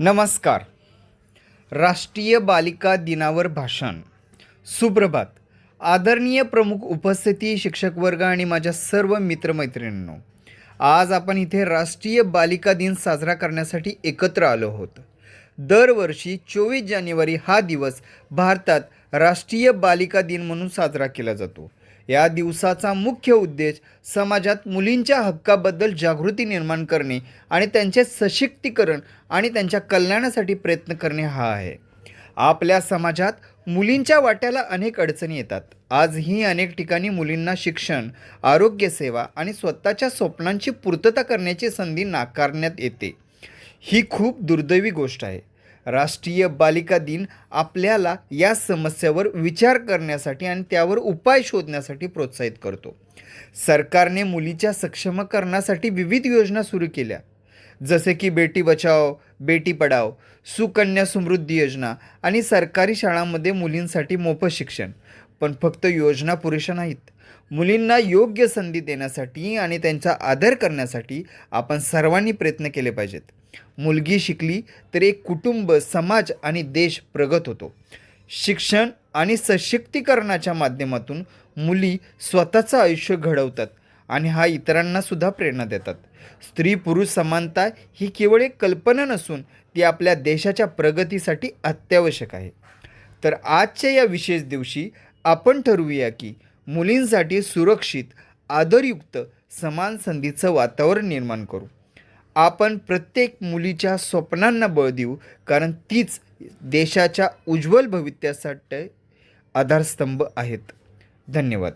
नमस्कार. राष्ट्रीय बालिका दिनावर भाषण. सुप्रभात. आदरणीय प्रमुख उपस्थिती शिक्षक वर्ग आणि माझ्या सर्व मित्रमैत्रिणींनो आज आपण इथे राष्ट्रीय बालिका दिन साजरा करण्यासाठी एकत्र आलो आहोत. दरवर्षी चोवीस जानेवारी हा दिवस भारतात राष्ट्रीय बालिका दिन म्हणून साजरा केला जातो. या दिवसाचा मुख्य उद्देश समाजात मुलींच्या हक्काबद्दल जागृती निर्माण करणे आणि त्यांचे सशक्तीकरण आणि त्यांच्या कल्याणासाठी प्रयत्न करणे हा आहे. आपल्या समाजात मुलींच्या वाट्याला अनेक अडचणी येतात. आजही अनेक ठिकाणी मुलींना शिक्षण आरोग्यसेवा आणि स्वतःच्या स्वप्नांची पूर्तता करण्याची संधी नाकारण्यात येते. ही खूप दुर्दैवी गोष्ट आहे. राष्ट्रीय बालिका दिन आपल्याला या समस्येवर विचार करण्यासाठी आणि त्यावर उपाय शोधण्यासाठी प्रोत्साहित करतो. सरकारने मुलीच्या सक्षमीकरणासाठी विविध योजना सुरू केल्या. जसे की बेटी बचाव बेटी पढाव सुकन्या समृद्धी योजना आणि सरकारी शाळांमध्ये मुलींसाठी मोफत शिक्षण. पण फक्त योजना पुरेशा नाहीत. मुलींना योग्य संधी देण्यासाठी आणि त्यांचा आदर करण्यासाठी आपण सर्वांनी प्रयत्न केले पाहिजेत. मुलगी शिकली तर एक कुटुंब समाज आणि देश प्रगत होतो. शिक्षण आणि सशक्तीकरणाच्या माध्यमातून मुली स्वतःचं आयुष्य घडवतात आणि हा इतरांनासुद्धा प्रेरणा देतात. स्त्री पुरुष समानता ही केवळ एक कल्पना नसून ती आपल्या देशाच्या प्रगतीसाठी अत्यावश्यक आहे. तर आजच्या या विशेष दिवशी आपण ठरवूया की मुलींसाठी सुरक्षित आदरयुक्त समान संधीचं वातावरण निर्माण करू. आपण प्रत्येक मुलीच्या स्वप्नांना बळ देऊ कारण तीच देशाच्या उज्ज्वल भवित्यासाठी आधारस्तंभ आहेत. धन्यवाद.